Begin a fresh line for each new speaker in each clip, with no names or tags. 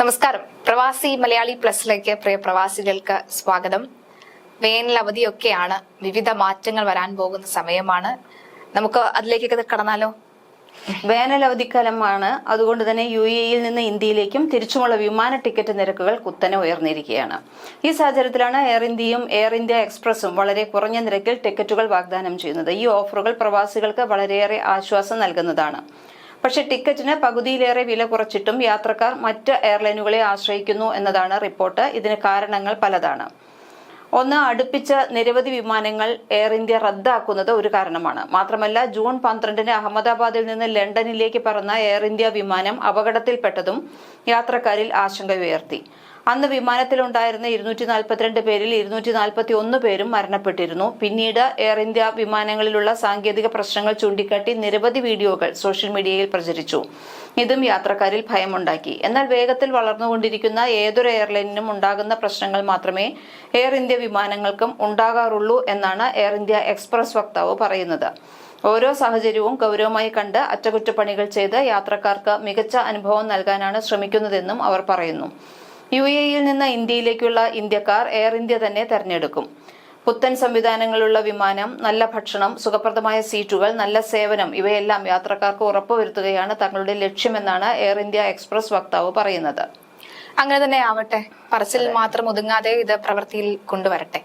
നമസ്കാരം. പ്രവാസി മലയാളി പ്ലസിലേക്ക് പ്രിയ പ്രവാസികൾക്ക് സ്വാഗതം. വേനൽ അവധിയൊക്കെയാണ്. വിവിധ മാറ്റങ്ങൾ വരാൻ പോകുന്ന സമയമാണ്. നമുക്ക് അതിലേക്കൊക്കെ കടന്നാലോ?
വേനൽ അവധിക്കാലമാണ്. അതുകൊണ്ട് തന്നെ യു എയിൽ നിന്ന് ഇന്ത്യയിലേക്കും തിരിച്ചുമുള്ള വിമാന ടിക്കറ്റ് നിരക്കുകൾ കുത്തനെ ഉയർന്നിരിക്കുകയാണ്. ഈ സാഹചര്യത്തിലാണ് എയർ ഇന്ത്യയും എയർ ഇന്ത്യ എക്സ്പ്രസും വളരെ കുറഞ്ഞ നിരക്കിൽ ടിക്കറ്റുകൾ വാഗ്ദാനം ചെയ്യുന്നത്. ഈ ഓഫറുകൾ പ്രവാസികൾക്ക് വളരെയേറെ ആശ്വാസം നൽകുന്നതാണ്. പക്ഷേ ടിക്കറ്റിന് പകുതിയിലേറെ വില കുറച്ചിട്ടും യാത്രക്കാർ മറ്റ് എയർലൈനുകളെ ആശ്രയിക്കുന്നു എന്നതാണ് റിപ്പോർട്ട്. ഇതിന് കാരണങ്ങൾ പലതാണ്. ഒന്ന് അടുപ്പിച്ച നിരവധി വിമാനങ്ങൾ എയർ ഇന്ത്യ റദ്ദാക്കുന്നത് ഒരു കാരണമാണ്. മാത്രമല്ല ജൂൺ പന്ത്രണ്ടിന് അഹമ്മദാബാദിൽ നിന്ന് ലണ്ടനിലേക്ക് പറന്ന എയർ ഇന്ത്യ വിമാനം അപകടത്തിൽപ്പെട്ടതും യാത്രക്കാരിൽ ആശങ്ക ഉയർത്തി. അന്ന് വിമാനത്തിലുണ്ടായിരുന്ന ഇരുന്നൂറ്റി നാൽപ്പത്തിരണ്ട് പേരിൽ ഇരുന്നൂറ്റി നാൽപ്പത്തി ഒന്ന് പേരും മരണപ്പെട്ടിരുന്നു. പിന്നീട് എയർ ഇന്ത്യ വിമാനങ്ങളിലുള്ള സാങ്കേതിക പ്രശ്നങ്ങൾ ചൂണ്ടിക്കാട്ടി നിരവധി വീഡിയോകൾ സോഷ്യൽ മീഡിയയിൽ പ്രചരിച്ചു. ഇതും യാത്രക്കാരിൽ ഭയമുണ്ടാക്കി. എന്നാൽ വേഗത്തിൽ വളർന്നുകൊണ്ടിരിക്കുന്ന ഏതൊരു എയർലൈനിനും ഉണ്ടാകുന്ന പ്രശ്നങ്ങൾ മാത്രമേ എയർ ഇന്ത്യ വിമാനങ്ങൾക്കും ഉണ്ടാകാറുള്ളൂ എന്നാണ് എയർ ഇന്ത്യ എക്സ്പ്രസ് വക്താവ് പറയുന്നത്. ഓരോ സാഹചര്യവും ഗൗരവമായി കണ്ട് അറ്റകുറ്റപ്പണികൾ ചെയ്ത് യാത്രക്കാർക്ക് മികച്ച അനുഭവം നൽകാനാണ് ശ്രമിക്കുന്നതെന്നും അവർ പറയുന്നു. യു എ ഇയിൽ നിന്ന് ഇന്ത്യയിലേക്കുള്ള ഇന്ത്യക്കാർ എയർ ഇന്ത്യ തന്നെ തെരഞ്ഞെടുക്കും. പുത്തൻ സംവിധാനങ്ങളുള്ള വിമാനം നല്ല ഭക്ഷണം സുഖപ്രദമായ സീറ്റുകൾ നല്ല സേവനം ഇവയെല്ലാം യാത്രക്കാർക്ക് ഉറപ്പുവരുത്തുകയാണ് തങ്ങളുടെ ലക്ഷ്യമെന്നാണ് എയർ ഇന്ത്യ എക്സ്പ്രസ് വക്താവ് പറയുന്നത്.
അങ്ങനെ തന്നെ ആവട്ടെ. പറച്ചിൽ മാത്രം ഒതുങ്ങാതെ ഇത് പ്രവൃത്തിയിൽ കൊണ്ടുവരട്ടെ.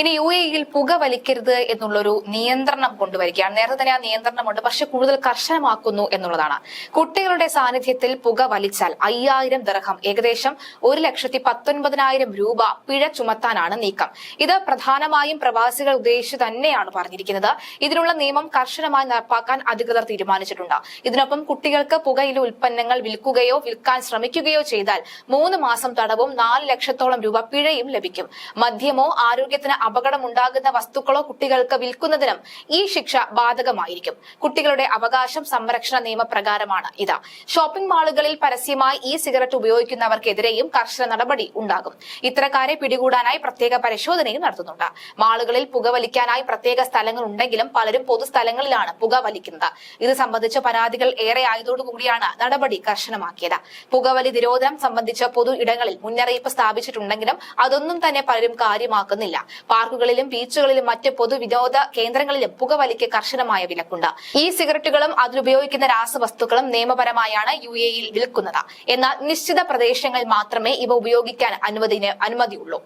ഇനി യു എയിൽ പുക വലിക്കരുത് എന്നുള്ളൊരു നിയന്ത്രണം കൊണ്ടുവരികയാണ്. നേരത്തെ തന്നെ ആ നിയന്ത്രണമുണ്ട്. പക്ഷെ കൂടുതൽ കർശനമാക്കുന്നു എന്നുള്ളതാണ്. കുട്ടികളുടെ സാന്നിധ്യത്തിൽ പുക വലിച്ചാൽ അയ്യായിരം ദർഹം ഏകദേശം ഒരു ലക്ഷത്തി പത്തൊൻപതിനായിരം രൂപ പിഴ ചുമത്താനാണ് നീക്കം. ഇത് പ്രധാനമായും പ്രവാസികൾ ഉദ്ദേശിച്ചു തന്നെയാണ് പറഞ്ഞിരിക്കുന്നത്. ഇതിനുള്ള നിയമം കർശനമായി നടപ്പാക്കാൻ അധികൃതർ തീരുമാനിച്ചിട്ടുണ്ട്. ഇതിനൊപ്പം കുട്ടികൾക്ക് പുകയില ഉൽപ്പന്നങ്ങൾ വിൽക്കുകയോ വിൽക്കാൻ ശ്രമിക്കുകയോ ചെയ്താൽ മൂന്ന് മാസം തടവും നാല് ലക്ഷത്തോളം രൂപ പിഴയും ലഭിക്കും. മദ്യമോ ആരോഗ്യത്തിന് അപകടമുണ്ടാകുന്ന വസ്തുക്കളോ കുട്ടികൾക്ക് വിൽക്കുന്നതിനും ഈ ശിക്ഷ ബാധകമായിരിക്കും. കുട്ടികളുടെ അവകാശം സംരക്ഷണ നിയമപ്രകാരമാണ് ഇത്. ഷോപ്പിംഗ് മാളുകളിൽ പരസ്യമായി ഈ സിഗരറ്റ് ഉപയോഗിക്കുന്നവർക്കെതിരെയും കർശന നടപടി ഉണ്ടാകും. ഇത്തരക്കാരെ പിടികൂടാനായി പ്രത്യേക പരിശോധനയും നടത്തുന്നുണ്ട്. മാളുകളിൽ പുകവലിക്കാനായി പ്രത്യേക സ്ഥലങ്ങൾ ഉണ്ടെങ്കിലും പലരും പൊതുസ്ഥലങ്ങളിലാണ് പുക വലിക്കുന്നത് ഇത് സംബന്ധിച്ച പരാതികൾ ഏറെ ആയതോടുകൂടിയാണ് നടപടി കർശനമാക്കിയത്. പുകവലി നിരോധനം സംബന്ധിച്ച പൊതു ഇടങ്ങളിൽ മുന്നറിയിപ്പ് സ്ഥാപിച്ചിട്ടുണ്ടെങ്കിലും അതൊന്നും തന്നെ പലരും കാര്യമാക്കുന്നില്ല. പാർക്കുകളിലും ബീച്ചുകളിലും മറ്റ് പൊതുവിനോദ കേന്ദ്രങ്ങളിലും പുകവലിക്ക് കർശനമായ വിലക്കുണ്ട്. ഈ സിഗരറ്റുകളും അതിലുപയോഗിക്കുന്ന രാസവസ്തുക്കളും നിയമപരമായാണ് യു എയിൽ വിൽക്കുന്നത്. എന്നാൽ നിശ്ചിത പ്രദേശങ്ങളിൽ മാത്രമേ ഇവ ഉപയോഗിക്കാൻ അനുമതിന് അനുമതിയുള്ളൂ.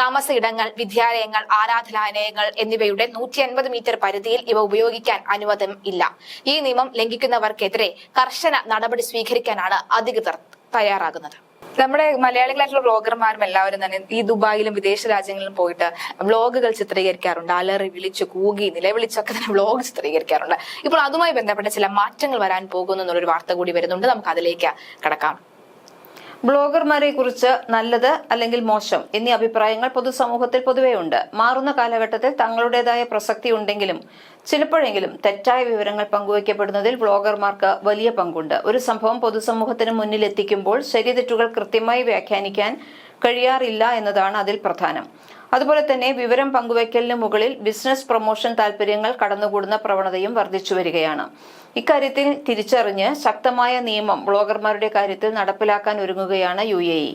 താമസ ഇടങ്ങൾ വിദ്യാലയങ്ങൾ ആരാധനാലയങ്ങൾ എന്നിവയുടെ നൂറ്റി അൻപത് മീറ്റർ പരിധിയിൽ ഇവ ഉപയോഗിക്കാൻ അനുവദം ഇല്ല. ഈ നിയമം ലംഘിക്കുന്നവർക്കെതിരെ കർശന നടപടി സ്വീകരിക്കാനാണ് അധികൃതർ തയ്യാറാകുന്നത്. നമ്മുടെ മലയാളികളായിട്ടുള്ള ബ്ലോഗർമാരും എല്ലാവരും തന്നെ ഈ ദുബായിലും വിദേശ രാജ്യങ്ങളിലും പോയിട്ട് വ്ളോഗുകൾ ചിത്രീകരിക്കാറുണ്ട്. അലറി വിളിച്ച് കൂകി നിലവിളിച്ചൊക്കെ തന്നെ വ്ളോഗ് ചിത്രീകരിക്കാറുണ്ട്. ഇപ്പോൾ അതുമായി ബന്ധപ്പെട്ട ചില മാറ്റങ്ങൾ വരാൻ പോകുന്നു എന്നുള്ളൊരു വാർത്ത കൂടി വരുന്നുണ്ട്. നമുക്ക് അതിലേക്ക് കടക്കാം.
ബ്ലോഗർമാരെ കുറിച്ച് നല്ലത് അല്ലെങ്കിൽ മോശം എന്നീ അഭിപ്രായങ്ങൾ പൊതുസമൂഹത്തിൽ പൊതുവേ ഉണ്ട്. മാറുന്ന കാലഘട്ടത്തിൽ തങ്ങളുടേതായ പ്രസക്തി ഉണ്ടെങ്കിലും ചിലപ്പോഴെങ്കിലും തെറ്റായ വിവരങ്ങൾ പങ്കുവയ്ക്കപ്പെടുന്നതിൽ ബ്ലോഗർമാർക്ക് വലിയ പങ്കുണ്ട്. ഒരു സംഭവം പൊതുസമൂഹത്തിന് മുന്നിൽ എത്തിക്കുമ്പോൾ ശരിതെറ്റുകൾ കൃത്യമായി വ്യാഖ്യാനിക്കാൻ കഴിയാറില്ല എന്നതാണ് അതിൽ പ്രധാനം. അതുപോലെ തന്നെ വിവരം പങ്കുവയ്ക്കലിന് മുകളിൽ ബിസിനസ് പ്രൊമോഷൻ താൽപര്യങ്ങൾ കടന്നുകൂടുന്ന പ്രവണതയും വർദ്ധിച്ചു വരികയാണ്. ഇക്കാര്യത്തിൽ തിരിച്ചറിഞ്ഞ് ശക്തമായ നിയമം ബ്ലോഗർമാരുടെ കാര്യത്തിൽ നടപ്പിലാക്കാൻ ഒരുങ്ങുകയാണ് യു എ ഇ.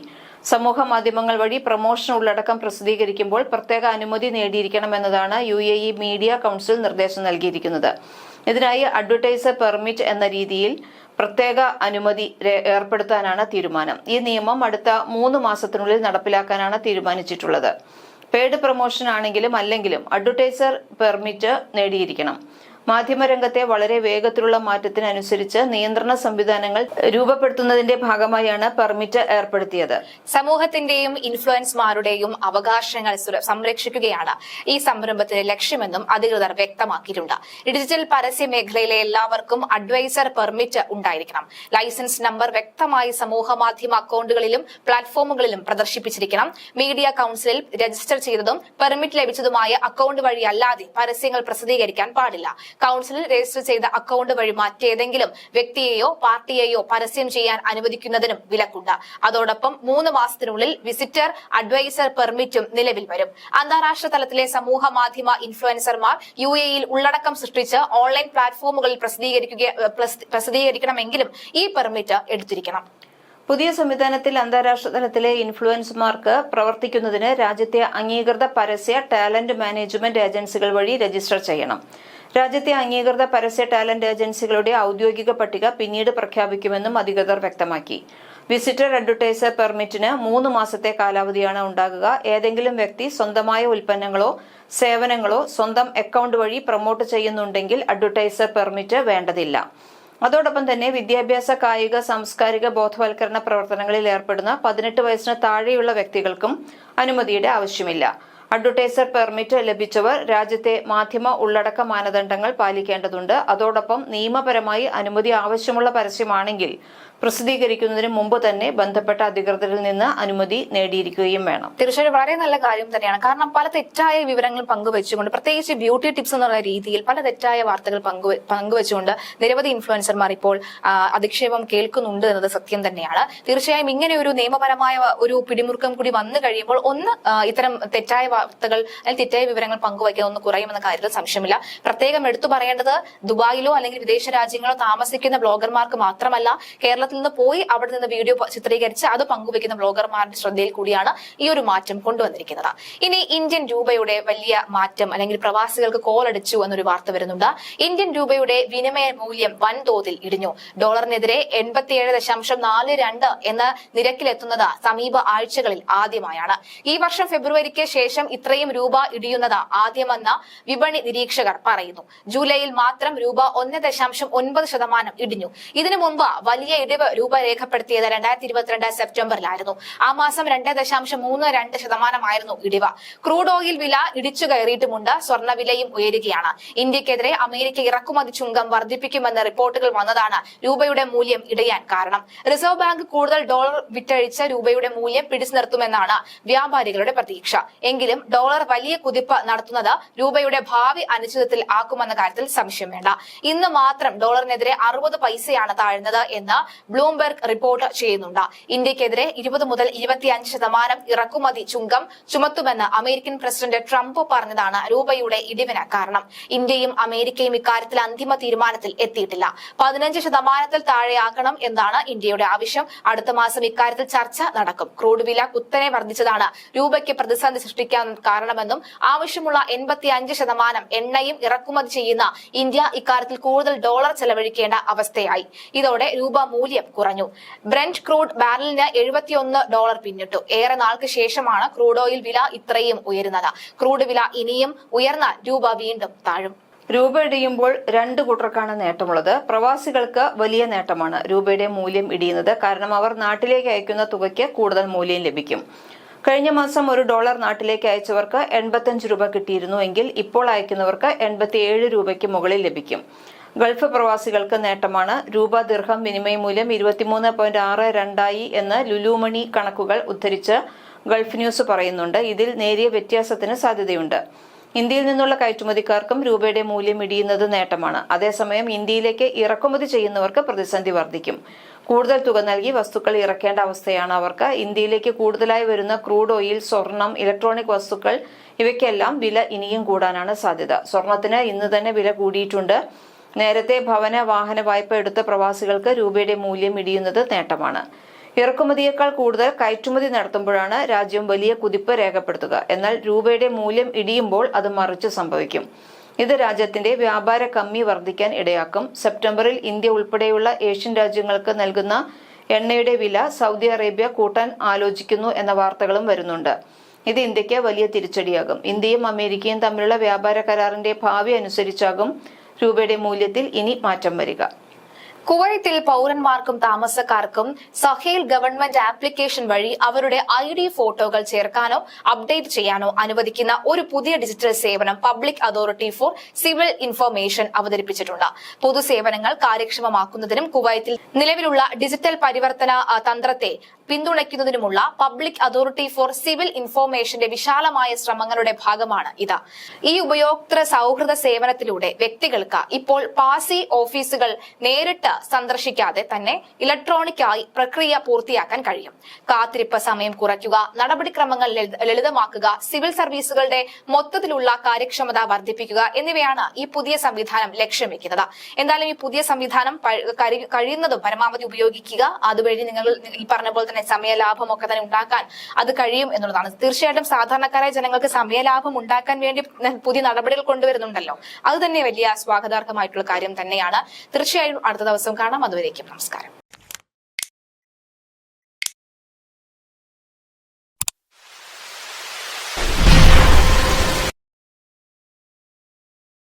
സമൂഹ മാധ്യമങ്ങൾ വഴി പ്രൊമോഷൻ ഉള്ളടക്കം പ്രസിദ്ധീകരിക്കുമ്പോൾ പ്രത്യേക അനുമതി നേടിയിരിക്കണമെന്നതാണ് U A E media council നിർദ്ദേശം നൽകിയിരിക്കുന്നത്. ഇതിനായി അഡ്വർടൈസർ പെർമിറ്റ് എന്ന രീതിയിൽ പ്രത്യേക അനുമതി ഏർപ്പെടുത്താനാണ് തീരുമാനം. ഈ നിയമം അടുത്ത മൂന്ന് മാസത്തിനുള്ളിൽ നടപ്പിലാക്കാനാണ് തീരുമാനിച്ചിട്ടുള്ളത്. പെയ്ഡ് പ്രൊമോഷൻ ആണെങ്കിലും അല്ലെങ്കിലും അഡ്വർടൈസർ പെർമിറ്റ് നേടിയിരിക്കണം. മാധ്യമരംഗത്തെ വളരെ വേഗത്തിലുള്ള മാറ്റത്തിനനുസരിച്ച് നിയന്ത്രണ സംവിധാനങ്ങൾ രൂപപ്പെടുത്തുന്നതിന്റെ ഭാഗമായാണ് പെർമിറ്റ് ഏർപ്പെടുത്തിയത്.
സമൂഹത്തിന്റെയും ഇൻഫ്ലുവൻസ്മാരുടെയും അവകാശങ്ങൾ സംരക്ഷിക്കുകയാണ് ഈ സംരംഭത്തിന്റെ ലക്ഷ്യമെന്നും അധികൃതർ വ്യക്തമാക്കിയിട്ടുണ്ട്. ഡിജിറ്റൽ പരസ്യ മേഖലയിലെ എല്ലാവർക്കും അഡ്വൈസർ പെർമിറ്റ് ഉണ്ടായിരിക്കണം. ലൈസൻസ് നമ്പർ വ്യക്തമായി സമൂഹ മാധ്യമ അക്കൗണ്ടുകളിലും പ്ലാറ്റ്ഫോമുകളിലും പ്രദർശിപ്പിച്ചിരിക്കണം. മീഡിയ കൌൺസിലിൽ രജിസ്റ്റർ ചെയ്തതും പെർമിറ്റ് ലഭിച്ചതുമായ അക്കൗണ്ട് വഴിയല്ലാതെ പരസ്യങ്ങൾ പ്രസിദ്ധീകരിക്കാൻ പാടില്ല. കൌൺസിലിൽ രജിസ്റ്റർ ചെയ്ത അക്കൌണ്ട് വഴി മറ്റേതെങ്കിലും വ്യക്തിയെയോ പാർട്ടിയെയോ പരസ്യം ചെയ്യാൻ അനുവദിക്കുന്നതിനും വിലക്കുണ്ട്. അതോടൊപ്പം മൂന്ന് മാസത്തിനുള്ളിൽ വിസിറ്റർ അഡ്വൈസർ പെർമിറ്റും നിലവിൽ വരും. അന്താരാഷ്ട്ര തലത്തിലെ സമൂഹ മാധ്യമ ഇൻഫ്ലുവൻസർമാർ യു ഉള്ളടക്കം സൃഷ്ടിച്ച് ഓൺലൈൻ പ്ലാറ്റ്ഫോമുകളിൽ പ്രസിദ്ധീകരിക്കുക പ്രസിദ്ധീകരിക്കണമെങ്കിലും ഈ പെർമിറ്റ് എടുത്തിരിക്കണം.
പുതിയ സംവിധാനത്തിൽ അന്താരാഷ്ട്ര തലത്തിലെ ഇൻഫ്ലുവൻസർമാർക്ക് പ്രവർത്തിക്കുന്നതിന് രാജ്യത്തെ അംഗീകൃത പരസ്യ ടാലന്റ് മാനേജ്മെന്റ് ഏജൻസികൾ വഴി രജിസ്റ്റർ ചെയ്യണം. രാജ്യത്തെ അംഗീകൃത പരസ്യ ടാലന്റ് ഏജൻസികളുടെ ഔദ്യോഗിക പട്ടിക പിന്നീട് പ്രഖ്യാപിക്കുമെന്നും അധികൃതർ വ്യക്തമാക്കി. വിസിറ്റർ അഡ്വർടൈസർ പെർമിറ്റിന് മൂന്ന് മാസത്തെ കാലാവധിയാണ് ഉണ്ടാകുക. ഏതെങ്കിലും വ്യക്തി സ്വന്തമായ ഉൽപ്പന്നങ്ങളോ സേവനങ്ങളോ സ്വന്തം അക്കൗണ്ട് വഴി പ്രൊമോട്ട് ചെയ്യുന്നുണ്ടെങ്കിൽ അഡ്വർടൈസർ പെർമിറ്റ് വേണ്ടതില്ല. അതോടൊപ്പം തന്നെ വിദ്യാഭ്യാസ കായിക സാംസ്കാരിക ബോധവൽക്കരണ പ്രവർത്തനങ്ങളിൽ ഏർപ്പെടുന്ന പതിനെട്ട് വയസ്സിന് താഴെയുള്ള വ്യക്തികൾക്കും അനുമതിയുടെ ആവശ്യമില്ല. അഡ്വർടൈസർ പെർമിറ്റ് ലഭിച്ചവർ രാജ്യത്തെ മാധ്യമ ഉള്ളടക്ക മാനദണ്ഡങ്ങൾ പാലിക്കേണ്ടതുണ്ട്. അതോടൊപ്പം നിയമപരമായി അനുമതി ആവശ്യമുള്ള പരസ്യമാണെങ്കിൽ പ്രസിദ്ധീകരിക്കുന്നതിന് മുമ്പ് തന്നെ ബന്ധപ്പെട്ട അധികൃതരിൽ നിന്ന് അനുമതി നേടിയിരിക്കുകയും വേണം.
തീർച്ചയായും വളരെ നല്ല കാര്യം തന്നെയാണ്. കാരണം പല തെറ്റായ വിവരങ്ങൾ പങ്കുവെച്ചുകൊണ്ട് പ്രത്യേകിച്ച് ബ്യൂട്ടി ടിപ്സ് എന്നുള്ള രീതിയിൽ പല തെറ്റായ വാർത്തകൾ പങ്കു പങ്കുവെച്ചുകൊണ്ട് നിരവധി ഇൻഫ്ലുവൻസർമാർ ഇപ്പോൾ അധിക്ഷേപം കേൾക്കുന്നുണ്ട് എന്നത് സത്യം തന്നെയാണ്. തീർച്ചയായും ഇങ്ങനെ ഒരു നിയമപരമായ ഒരു പിടിമുറുക്കം കൂടി വന്നു കഴിയുമ്പോൾ ഒന്ന് ഇത്തരം തെറ്റായ വാർത്തകൾ അല്ലെങ്കിൽ തെറ്റായ വിവരങ്ങൾ പങ്കുവയ്ക്കുന്നത് ഒന്ന് കുറയുമെന്ന കാര്യത്തിൽ സംശയമില്ല. പ്രത്യേകം എടുത്തു പറയേണ്ടത് ദുബായിലോ അല്ലെങ്കിൽ വിദേശ രാജ്യങ്ങളോ താമസിക്കുന്ന ബ്ലോഗർമാർക്ക് മാത്രമല്ല കേരളത്തിൽ നിന്ന് പോയി അവിടെ നിന്ന് വീഡിയോ ചിത്രീകരിച്ച് അത് പങ്കുവെക്കുന്ന ബ്ലോഗർമാരുടെ ശ്രദ്ധയിൽ കൂടിയാണ് ഈ ഒരു മാറ്റം കൊണ്ടുവന്നിരിക്കുന്നത്. ഇനി ഇന്ത്യൻ രൂപയുടെ വലിയ മാറ്റം അല്ലെങ്കിൽ പ്രവാസികൾക്ക് കോളടിച്ചു എന്നൊരു വാർത്ത വരുന്നുണ്ട്. ഇന്ത്യൻ രൂപയുടെ വിനിമയ മൂല്യം വൻതോതിൽ ഇടിഞ്ഞു. ഡോളറിനെതിരെ എൺപത്തിയേഴ് ദശാംശം നാല് രണ്ട് എന്ന നിരക്കിലെത്തുന്നത് സമീപ ആഴ്ചകളിൽ ആദ്യമായാണ്. ഈ വർഷം ഫെബ്രുവരിക്ക് ശേഷം ഇത്രയും രൂപ ഇടിയുന്നത് ആദ്യമെന്ന് വിപണി നിരീക്ഷകർ പറയുന്നു. ജൂലൈയിൽ മാത്രം രൂപ ഒന്ന് ദശാംശം ഒൻപത് ശതമാനം ഇടിഞ്ഞു. ഇതിനു മുമ്പ് വലിയ ഇടിവ് രൂപ രേഖപ്പെടുത്തിയത് രണ്ടായിരത്തി ഇരുപത്തിരണ്ട് സെപ്റ്റംബറിലായിരുന്നു. ആ മാസം രണ്ട് ദശാംശം മൂന്ന് രണ്ട് ശതമാനമായിരുന്നു ഇടിവ്. ക്രൂഡ് ഓയിൽ വില ഇടിച്ചു കയറിയിട്ടുമുണ്ട്. സ്വർണവിലയും ഉയരുകയാണ്. ഇന്ത്യക്കെതിരെ അമേരിക്ക ഇറക്കുമതി ചുങ്കം വർദ്ധിപ്പിക്കുമെന്ന റിപ്പോർട്ടുകൾ വന്നതാണ് രൂപയുടെ മൂല്യം ഇടയാൻ കാരണം. റിസർവ് ബാങ്ക് കൂടുതൽ ഡോളർ വിറ്റഴിച്ച് രൂപയുടെ മൂല്യം പിടിച്ചു നിർത്തുമെന്നാണ് വ്യാപാരികളുടെ പ്രതീക്ഷ. എങ്കിലും ഡോളർ വലിയ കുതിപ്പ് നടത്തുന്നത് രൂപയുടെ ഭാവി അനിശ്ചിതത്തിൽ ആക്കുമെന്ന കാര്യത്തിൽ സംശയം വേണ്ട. ഇന്ന് മാത്രം ഡോളറിനെതിരെ അറുപത് പൈസയാണ് താഴ്ന്നത് എന്ന് ബ്ലൂംബെർഗ് റിപ്പോർട്ട് ചെയ്യുന്നുണ്ട്. ഇന്ത്യക്കെതിരെ ഇരുപത് മുതൽ ഇരുപത്തിയഞ്ച് ശതമാനം ഇറക്കുമതി ചുങ്കം ചുമത്തുമെന്ന് അമേരിക്കൻ പ്രസിഡന്റ് ട്രംപ് പറഞ്ഞതാണ് രൂപയുടെ ഇടിവിന് കാരണം. ഇന്ത്യയും അമേരിക്കയും ഇക്കാര്യത്തിൽ അന്തിമ തീരുമാനത്തിൽ എത്തിയിട്ടില്ല. പതിനഞ്ച് ശതമാനത്തിൽ താഴെയാക്കണം എന്നാണ് ഇന്ത്യയുടെ ആവശ്യം. അടുത്ത മാസം ഇക്കാര്യത്തിൽ ചർച്ച നടക്കും. ക്രൂഡ് വില കുത്തനെ വർദ്ധിച്ചതാണ് രൂപയ്ക്ക് പ്രതിസന്ധി സൃഷ്ടിക്കാൻ കാരണമെന്നും ആവശ്യമുള്ള എൺപത്തി അഞ്ച് ശതമാനം എണ്ണയും ഇറക്കുമതി ചെയ്യുന്ന ഇന്ത്യ ഇക്കാര്യത്തിൽ കൂടുതൽ ഡോളർ ചെലവഴിക്കേണ്ട അവസ്ഥയായി. ഇതോടെ രൂപ മൂല്യം കുറഞ്ഞു. ബ്രന്റ് ക്രൂഡ് ബാരലിന് എഴുപത്തിയൊന്ന് ഡോളർ പിന്നിട്ടു. ഏറെ നാൾക്ക് ശേഷമാണ് ക്രൂഡ് ഓയിൽ വില ഇത്രയും ഉയരുന്നത്. ക്രൂഡ് വില ഇനിയും ഉയർന്നാൽ രൂപ വീണ്ടും താഴും.
രൂപ ഇടിയുമ്പോൾ രണ്ട് കൂട്ടർക്കാണ് നേട്ടമുള്ളത്. പ്രവാസികൾക്ക് വലിയ നേട്ടമാണ് രൂപയുടെ മൂല്യം ഇടിയുന്നത്. കാരണം അവർ നാട്ടിലേക്ക് അയക്കുന്ന തുകയ്ക്ക് കൂടുതൽ മൂല്യം ലഭിക്കും. കഴിഞ്ഞ മാസം ഒരു ഡോളർ നാട്ടിലേക്ക് അയച്ചവർക്ക് എൺപത്തഞ്ച് രൂപ കിട്ടിയിരുന്നു എങ്കിൽ ഇപ്പോൾ അയക്കുന്നവർക്ക് എൺപത്തിയേഴ് രൂപയ്ക്ക് മുകളിൽ ലഭിക്കും. ഗൾഫ് പ്രവാസികൾക്ക് നേട്ടമാണ്. രൂപ ദീർഘം വിനിമയ മൂല്യം ഇരുപത്തിമൂന്ന് പോയിന്റ് ആറ് രണ്ടായി എന്ന് ലുലുമണി കണക്കുകൾ ഉദ്ധരിച്ച് ഗൾഫ് ന്യൂസ് പറയുന്നുണ്ട്. ഇതിൽ നേരിയ വ്യത്യാസത്തിന് സാധ്യതയുണ്ട്. ഇന്ത്യയിൽ നിന്നുള്ള കയറ്റുമതിക്കാർക്കും രൂപയുടെ മൂല്യം ഇടിയുന്നത് നേട്ടമാണ്. അതേസമയം ഇന്ത്യയിലേക്ക് ഇറക്കുമതി ചെയ്യുന്നവർക്ക് പ്രതിസന്ധി വർദ്ധിക്കും. കൂടുതൽ തുക നൽകി വസ്തുക്കൾ ഇറക്കേണ്ട അവസ്ഥയാണ് അവർക്ക്. ഇന്ത്യയിലേക്ക് കൂടുതലായി വരുന്ന ക്രൂഡ് ഓയിൽ സ്വർണം ഇലക്ട്രോണിക് വസ്തുക്കൾ ഇവയ്ക്കെല്ലാം വില ഇനിയും കൂടാനാണ് സാധ്യത. സ്വർണത്തിന് ഇന്ന് തന്നെ വില കൂടിയിട്ടുണ്ട്. നേരത്തെ ഭവന വാഹന വായ്പ എടുത്ത പ്രവാസികൾക്ക് രൂപയുടെ മൂല്യം ഇടിയുന്നത് നേട്ടമാണ്. ഇറക്കുമതിയേക്കാൾ കൂടുതൽ കയറ്റുമതി നടത്തുമ്പോഴാണ് രാജ്യം വലിയ കുതിപ്പ് രേഖപ്പെടുത്തുക. എന്നാൽ രൂപയുടെ മൂല്യം ഇടിയുമ്പോൾ അത് മറിച്ച് സംഭവിക്കും. ഇത് രാജ്യത്തിന്റെ വ്യാപാര കമ്മി വർദ്ധിക്കാൻ ഇടയാക്കും. സെപ്റ്റംബറിൽ ഇന്ത്യ ഉൾപ്പെടെയുള്ള ഏഷ്യൻ രാജ്യങ്ങൾക്ക് നൽകുന്ന എണ്ണയുടെ വില സൗദി അറേബ്യ കൂട്ടാൻ ആലോചിക്കുന്നു എന്ന വാർത്തകളും വരുന്നുണ്ട്. ഇത് ഇന്ത്യയ്ക്ക് വലിയ തിരിച്ചടിയാകും. ഇന്ത്യയും അമേരിക്കയും തമ്മിലുള്ള വ്യാപാര കരാറിന്റെ ഭാവി അനുസരിച്ചാകും രൂപയുടെ മൂല്യത്തിൽ ഇനി മാറ്റം വരിക
കുവൈത്തിൽ പൗരന്മാർക്കും താമസക്കാർക്കും സഹേൽ ഗവൺമെന്റ് ആപ്ലിക്കേഷൻ വഴി അവരുടെ ഐ ഡി ഫോട്ടോകൾ ചേർക്കാനോ അപ്ഡേറ്റ് ചെയ്യാനോ അനുവദിക്കുന്ന ഒരു പുതിയ ഡിജിറ്റൽ സേവനം public authority for civil information അവതരിപ്പിച്ചിട്ടുണ്ട്. പൊതുസേവനങ്ങൾ കാര്യക്ഷമമാക്കുന്നതിനും കുവൈത്തിൽ നിലവിലുള്ള ഡിജിറ്റൽ പരിവർത്തന തന്ത്രത്തെ പിന്തുണയ്ക്കുന്നതിനുമുള്ള പബ്ലിക് അതോറിറ്റി ഫോർ സിവിൽ ഇൻഫോർമേഷന്റെ വിശാലമായ ശ്രമങ്ങളുടെ ഭാഗമാണ് ഇത്. ഈ ഉപയോക്തൃ സൗഹൃദ സേവനത്തിലൂടെ വ്യക്തികൾക്ക് ഇപ്പോൾ പാസി ഓഫീസുകൾ നേരിട്ട് സന്ദർശിക്കാതെ തന്നെ ഇലക്ട്രോണിക് ആയി പ്രക്രിയ പൂർത്തിയാക്കാൻ കഴിയും. കാത്തിരിപ്പ് സമയം കുറയ്ക്കുക നടപടിക്രമങ്ങൾ ലളിതമാക്കുക സിവിൽ സർവീസുകളുടെ മൊത്തത്തിലുള്ള കാര്യക്ഷമത വർദ്ധിപ്പിക്കുക എന്നിവയാണ് ഈ പുതിയ സംവിധാനം ലക്ഷ്യം വെക്കുന്നത്. എന്തായാലും ഈ പുതിയ സംവിധാനം കഴിയുന്നതും പരമാവധി ഉപയോഗിക്കുക. അതുവഴി നിങ്ങൾ ഈ പറഞ്ഞ പോലെ തന്നെ സമയലാഭം ഒക്കെ തന്നെ ഉണ്ടാക്കാൻ അത് കഴിയും എന്നുള്ളതാണ്. തീർച്ചയായിട്ടും സാധാരണക്കാരായ ജനങ്ങൾക്ക് സമയലാഭം ഉണ്ടാക്കാൻ വേണ്ടി പുതിയ നടപടികൾ കൊണ്ടുവരുന്നുണ്ടല്ലോ. അത് തന്നെ വലിയ സ്വാഗതാർഹമായിട്ടുള്ള കാര്യം തന്നെയാണ്. തീർച്ചയായും അടുത്ത ദിവസം കാണാം. അതുവരേക്കും നമസ്കാരം.